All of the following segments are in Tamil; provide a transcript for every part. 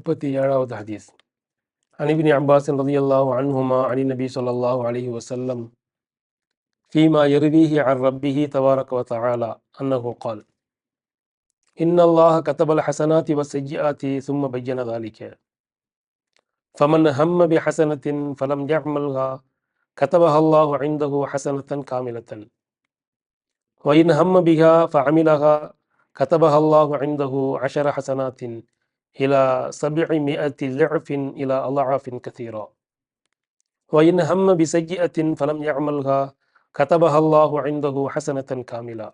முப்பத்தி ஏழாவது ஹதீஸ் அனிபின் அப்பாஸ் ரதி அல்லாஹ் அன்ஹுமா அனி நபி சொல்லாஹு அலிஹி வசல்லம் فيما يرويه عن ربه تبارك وتعالى أنه قال إن الله كتب الحسنات والسيئات ثم بين ذلك فمن هم بحسنة فلم يعملها كتبها الله عنده حسنة كاملة وإن هم بها فعملها كتبها الله عنده عشر حسنات إلى سبعمائة ضعف إلى أضعاف كثيرة وإن هم بسيئة فلم يعملها كتبها الله عنده حسنة كاملة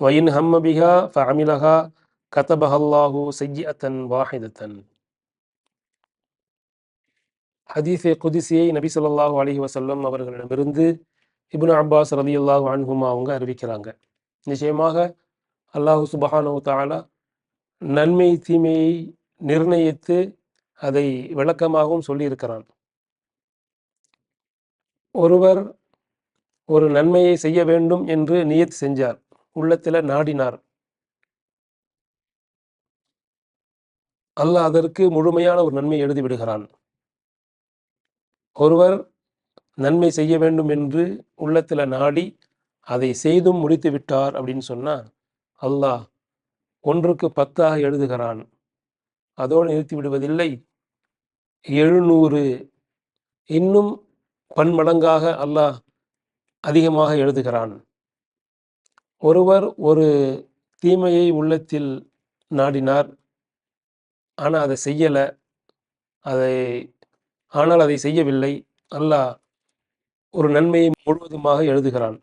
وإن هم بها فعملها كتبها الله سيئة واحدة ஹதீஸே குதிசியை நபி ஸல்லல்லாஹு அலைஹி வஸல்லம் அவர்களிடமிருந்து இப்னு அப்பாஸ் ரலியல்லாஹு அன்ஹுமா அவங்க அறிவிக்கிறாங்க நிச்சயமாக அல்லாஹு சுபஹானஹு தஆலா நன்மை தீமையை நிர்ணயித்து அதை விளக்கமாகவும் சொல்லியிருக்கிறான். ஒருவர் ஒரு நன்மையை செய்ய வேண்டும் என்று நியத் செஞ்சார். உள்ளத்தில் நாடினார். அல்லாஹ் அதற்கு முழுமையான ஒரு நன்மை எழுதி விடுகிறான். ஒருவர் நன்மை செய்ய வேண்டும் என்று உள்ளத்தில் நாடி அதை செய்தும் முடித்து விட்டார் அப்படின்னு சொன்னால் அல்லாஹ் ஒன்றுக்கு பத்தாக எழுதுகிறான். அதோடு நிறுத்தி விடுவதில்லை. எழுநூறு. இன்னும் பன்மடங்காக அல்லாஹ் அதிகமாக எழுதுகிறான். ஒருவர் ஒரு தீமையை உள்ளத்தில் நாடினார். ஆனால் அதை செய்யலை. அதை ஆனால் அதை செய்யவில்லை. அல்லாஹ் ஒரு நன்மையை முழுவதுமாக எழுதுகிறான்.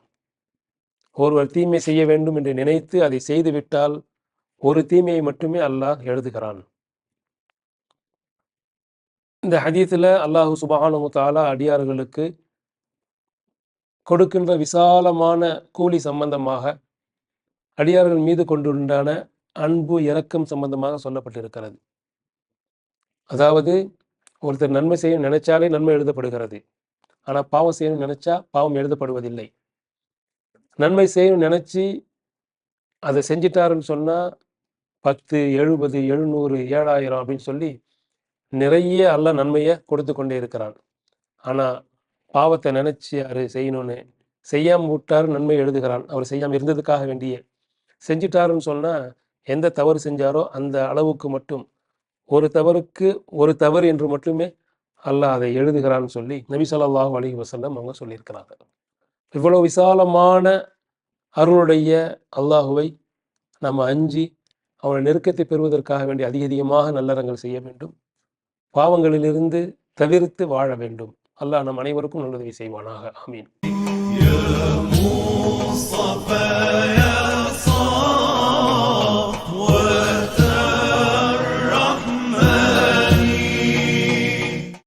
ஒருவர் தீமை செய்ய வேண்டும் என்று நினைத்து அதை செய்துவிட்டால் ஒரு தீமையை மட்டுமே அல்லாஹ் எழுதுகிறான். இந்த ஹதீத்தில் அல்லாஹு சுபஹானு தாலா அடியார்களுக்கு கொடுக்கின்ற விசாலமான கூலி சம்பந்தமாக அடியார்கள் மீது கொண்டுண்டான அன்பு இரக்கம் சம்பந்தமாக சொல்லப்பட்டிருக்கிறது. அதாவது ஒருத்தர் நன்மை செய்ய நினைச்சாலே நன்மை எழுதப்படுகிறது. ஆனால் பாவம் செய்யணும் நினைச்சா பாவம் எழுதப்படுவதில்லை. நன்மை செய்யணும் நினைச்சு அதை செஞ்சிட்டாருன்னு சொன்னால் பத்து எழுபது எழுநூறு ஏழாயிரம் அப்படின்னு சொல்லி நிறைய அல்ல நன்மையை கொடுத்து கொண்டே இருக்கிறான். ஆனால் பாவத்தை நினச்சி யாரு செய்யணும்னு செய்யாமல் விட்டாரு நன்மை எழுதுகிறான். அவர் செய்யாமல் இருந்ததுக்காக வேண்டிய. செஞ்சிட்டாருன்னு சொன்னால் எந்த தவறு செஞ்சாரோ அந்த அளவுக்கு மட்டும். ஒரு தவறுக்கு ஒரு தவறு என்று மட்டுமே அல்லாஹ் அதை எழுதுகிறான்னு சொல்லி நபி ஸல்லல்லாஹு அலைஹி வஸல்லம் அவங்க சொல்லியிருக்கிறாங்க இவ்வளோ விசாலமான அருளுடைய அல்லாஹுவை நம்ம அஞ்சி அவனை நெருக்கத்தை பெறுவதற்காக வேண்டி அதிக அதிகமாக நல்லறங்கள் செய்ய வேண்டும். பாவங்களிலிருந்து தவிர்த்து வாழ வேண்டும். அல்லாஹ் நம் அனைவருக்கும் நல்லதை செய்வானாக. ஆமீன்.